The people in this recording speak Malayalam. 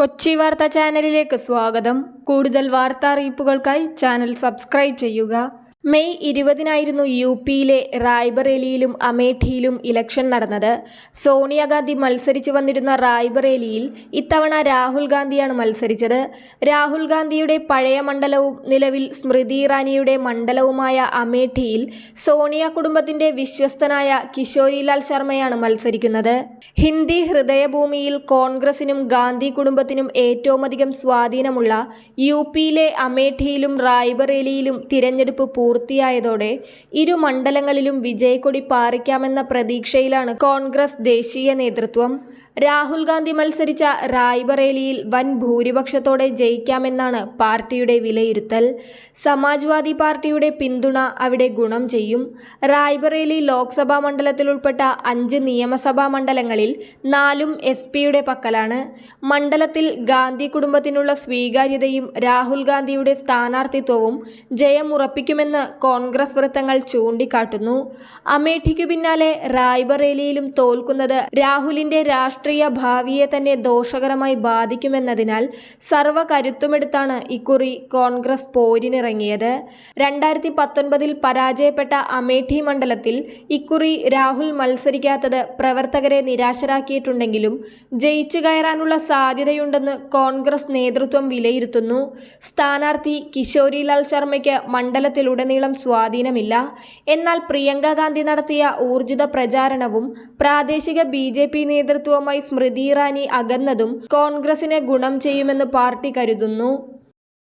കൊച്ചി വാർത്താ ചാനലിലേക്ക് സ്വാഗതം. കൂടുതൽ വാർത്താ അറിയിപ്പുകൾക്കായി ചാനൽ സബ്സ്ക്രൈബ് ചെയ്യുക. മെയ് ഇരുപതിനായിരുന്നു യു പിയിലെ റായ്ബറേലിയിലും അമേഠിയിലും ഇലക്ഷൻ നടന്നത്. സോണിയാഗാന്ധി മത്സരിച്ചു വന്നിരുന്ന റായ്ബറേലിയിൽ ഇത്തവണ രാഹുൽ ഗാന്ധിയാണ് മത്സരിച്ചത്. രാഹുൽ ഗാന്ധിയുടെ പഴയ മണ്ഡലവും നിലവിൽ സ്മൃതി ഇറാനിയുടെ മണ്ഡലവുമായ അമേഠിയിൽ സോണിയ കുടുംബത്തിന്റെ വിശ്വസ്തനായ കിഷോരിലാൽ ശർമ്മയാണ് മത്സരിക്കുന്നത്. ഹിന്ദി ഹൃദയഭൂമിയിൽ കോൺഗ്രസിനും ഗാന്ധി കുടുംബത്തിനും ഏറ്റവുമധികം സ്വാധീനമുള്ള യു പിയിലെ അമേഠിയിലും റായ്ബറേലിയിലും തിരഞ്ഞെടുപ്പ് പൂർത്തിയായതോടെ ഇരു മണ്ഡലങ്ങളിലും വിജയക്കൊടി പാറിക്കാമെന്ന പ്രതീക്ഷയിലാണ് കോൺഗ്രസ് ദേശീയ നേതൃത്വം. രാഹുൽ ഗാന്ധി മത്സരിച്ച റായ്ബറേലിയിൽ വൻ ഭൂരിപക്ഷത്തോടെ ജയിക്കാമെന്നാണ് പാർട്ടിയുടെ വിലയിരുത്തൽ. സമാജ്വാദി പാർട്ടിയുടെ പിന്തുണ അവിടെ ഗുണം ചെയ്യും. റായ്ബറേലി ലോക്സഭാ മണ്ഡലത്തിൽ ഉൾപ്പെട്ട അഞ്ച് നിയമസഭാ മണ്ഡലങ്ങളിൽ നാലും എസ് പിയുടെ പക്കലാണ്. മണ്ഡലത്തിൽ ഗാന്ധി കുടുംബത്തിനുള്ള സ്വീകാര്യതയും രാഹുൽ ഗാന്ധിയുടെ സ്ഥാനാർത്ഥിത്വവും ജയമുറപ്പിക്കുമെന്ന് കോൺഗ്രസ് വൃത്തങ്ങൾ ചൂണ്ടിക്കാട്ടുന്നു. അമേഠിക്കു പിന്നാലെ റായ്ബറേലിയിലും തോൽക്കുന്നത് രാഹുലിന്റെ രാഷ്ട്രീയ ഭാവിയെ തന്നെ ദോഷകരമായി ബാധിക്കുമെന്നതിനാൽ സർവ കരുത്തുമെടുത്താണ് ഇക്കുറി കോൺഗ്രസ് പോരിനിറങ്ങിയത്. രണ്ടായിരത്തി പത്തൊൻപതിൽ പരാജയപ്പെട്ട അമേഠി മണ്ഡലത്തിൽ ഇക്കുറി രാഹുൽ മത്സരിക്കാത്തത് പ്രവർത്തകരെ നിരാശരാക്കിയിട്ടുണ്ടെങ്കിലും ജയിച്ചു കയറാനുള്ള സാധ്യതയുണ്ടെന്ന് കോൺഗ്രസ് നേതൃത്വം വിലയിരുത്തുന്നു. സ്ഥാനാർത്ഥി കിശോരിലാൽ ശർമ്മയ്ക്ക് മണ്ഡലത്തിലുടനീളം സ്വാധീനമില്ല. എന്നാൽ പ്രിയങ്ക ഗാന്ധി നടത്തിയ ഊർജിത പ്രചാരണവും പ്രാദേശിക ബി ജെ പി നേതൃത്വവുമായി സ്മൃതി ഇറാനി അകന്നതും കോൺഗ്രസിന് ഗുണം ചെയ്യുമെന്ന് പാർട്ടി കരുതുന്നു.